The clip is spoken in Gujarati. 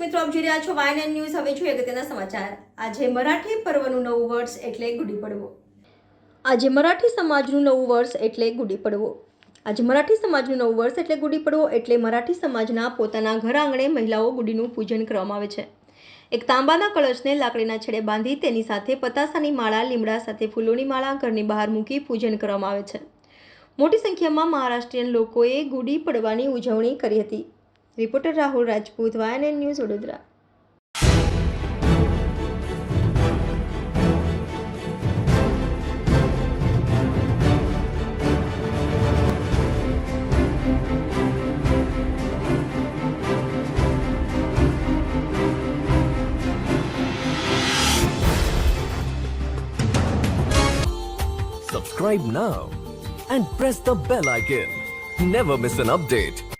મિત્રો, આપ જોઈ રહ્યા છો વાયન ન્યૂઝ હવે જોઈએ અગત્યના સમાચાર. આજે મરાઠી પર્વનું નવું વર્ષ એટલે ગુડી પડવો. આજે મરાઠી સમાજનું નવું વર્ષ એટલે ગુડી પડવો. આજે મરાઠી સમાજનું નવું વર્ષ એટલે ગુડી પડવો એટલે મરાઠી સમાજના પોતાના ઘર આંગણે મહિલાઓ ગુડીનું પૂજન કરવામાં આવે છે. એક તાંબાના કળશને લાકડીના છેડે બાંધી તેની સાથે પતાસાની માળા, લીમડા સાથે ફૂલોની માળા ઘરની બહાર મૂકી પૂજન કરવામાં આવે છે. મોટી સંખ્યામાં મહારાષ્ટ્રીયન લોકોએ ગુડી પડવાની ઉજવણી કરી હતી. Reporter Rahul Rajput વાયન news Vadodara Subscribe now and press the bell icon. Never miss an update.